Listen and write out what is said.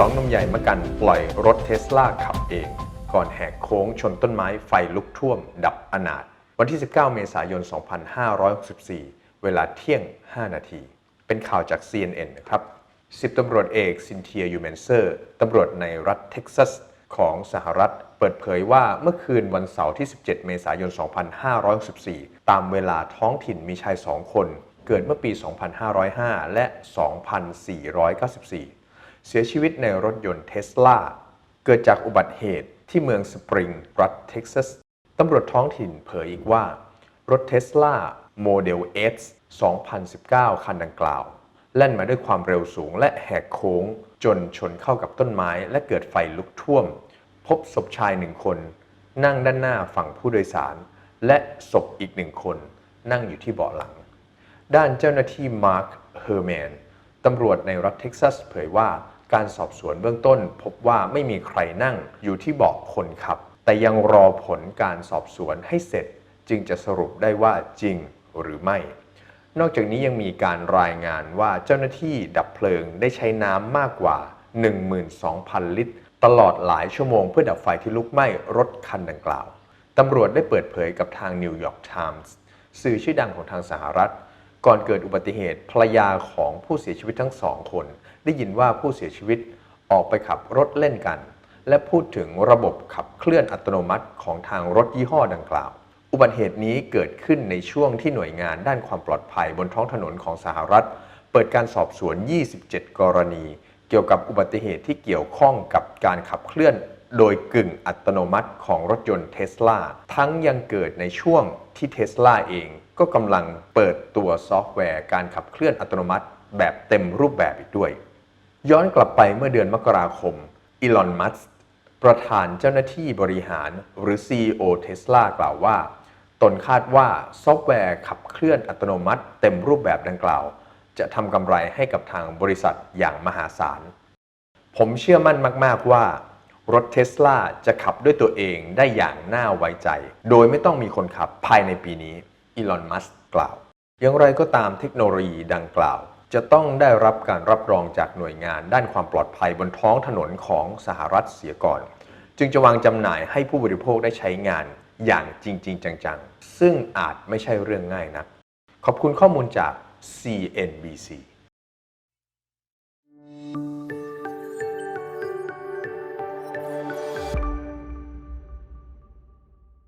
สองนมใหญ่มากันปล่อยรถเทสลาขับเอง ก่อนแหกโค้งชนต้นไม้ไฟลุกท่วม ดับอนาถวันที่ 19 เมษายน 2564 เวลาเที่ยง 5 นาที เป็นข่าวจาก CNN นะครับสิบตำรวจเอกซินเทียยูเมนเซอร์ตำรวจในรัฐเท็กซัสของสหรัฐ เปิดเผยว่าเมื่อคืนวันเสาร์ที่ 17 เมษายน 2564 ตามเวลาท้องถิ่นมีชายสองคน เกิดเมื่อปี 2505 และ 2494 เสียชีวิตในรถยนต์เทสลา เกิดจากอุบัติเหตุที่เมืองสปริง รัฐเท็กซัส ตำรวจท้องถิ่นเผยอีกว่า รถเทสลาโมเดล X 2019 คันดังกล่าว แล่นมาด้วยความเร็วสูงและแหกโค้ง จนชนเข้ากับต้นไม้และเกิดไฟลุกท่วม พบศพชายหนึ่งคน นั่งด้านหน้าฝั่งผู้โดยสาร และศพอีกหนึ่งคน นั่งอยู่ที่เบาะหลัง ด้านเจ้าหน้าที่มาร์คเฮอร์แมนตำรวจในรัฐเท็กซัสเผยว่า การสอบสวนเบื้องต้น พบว่าไม่มีใครนั่งอยู่ที่เบาะคนขับ แต่ยังรอผลการสอบสวนให้เสร็จ จึงจะสรุปได้ว่าจริงหรือไม่ นอกจากนี้ยังมีการรายงานว่าเจ้าหน้าที่ดับเพลิงได้ใช้น้ำมากกว่า 12,000 ลิตร ตลอดหลายชั่วโมงเพื่อดับไฟที่ลุกไหม้รถคันดังกล่าวตำรวจได้เปิดเผยกับทางนิวยอร์กไทมส์สื่อชื่อดังของทางสหรัฐ ก่อนเกิดอุบัติเหตุภรรยาของผู้เสียชีวิตทั้งสองคน ได้ยินว่าผู้เสียชีวิตออกไปขับรถเล่นกัน และพูดถึงระบบขับเคลื่อนอัตโนมัติของทางรถยี่ห้อดังกล่าว อุบัติเหตุนี้เกิดขึ้นในช่วงที่หน่วยงานด้านความปลอดภัยบนท้องถนนของสหรัฐ เปิดการสอบสวน 27 กรณี เกี่ยวกับอุบัติเหตุที่เกี่ยวข้องกับการขับเคลื่อนโดยกึ่งอัตโนมัติของรถยนต์เทสลาทั้งยังเกิดในช่วงที่เทสลาเองก็กำลังเปิดตัวซอฟต์แวร์การขับเคลื่อนอัตโนมัติแบบเต็มรูปแบบอีกด้วย ย้อนกลับไปเมื่อเดือนมกราคม อีลอน มัสก์ประธานเจ้าหน้าที่บริหารหรือ CEO เทสลากล่าวว่า ตนคาดว่าซอฟต์แวร์ขับเคลื่อนอัตโนมัติเต็มรูปแบบดังกล่าว จะทำกำไรให้กับทางบริษัทอย่างมหาศาล ผมเชื่อมั่นมากๆว่ารถเทสลาจะขับด้วยตัวเองได้อย่างน่าไว้ใจ โดยไม่ต้องมีคนขับภายในปีนี้อีลอน มัสก์กล่าว อย่างไรก็ตามเทคโนโลยีดังกล่าว จะต้องได้รับการรับรองจากหน่วยงานด้านความปลอดภัยบนท้องถนนของสหรัฐเสียก่อน จึงจะวางจำหน่ายให้ผู้บริโภคได้ใช้งานอย่างจริง ๆ จัง ๆ ซึ่งอาจไม่ใช่เรื่องง่ายนักขอบคุณข้อมูลจาก CNBC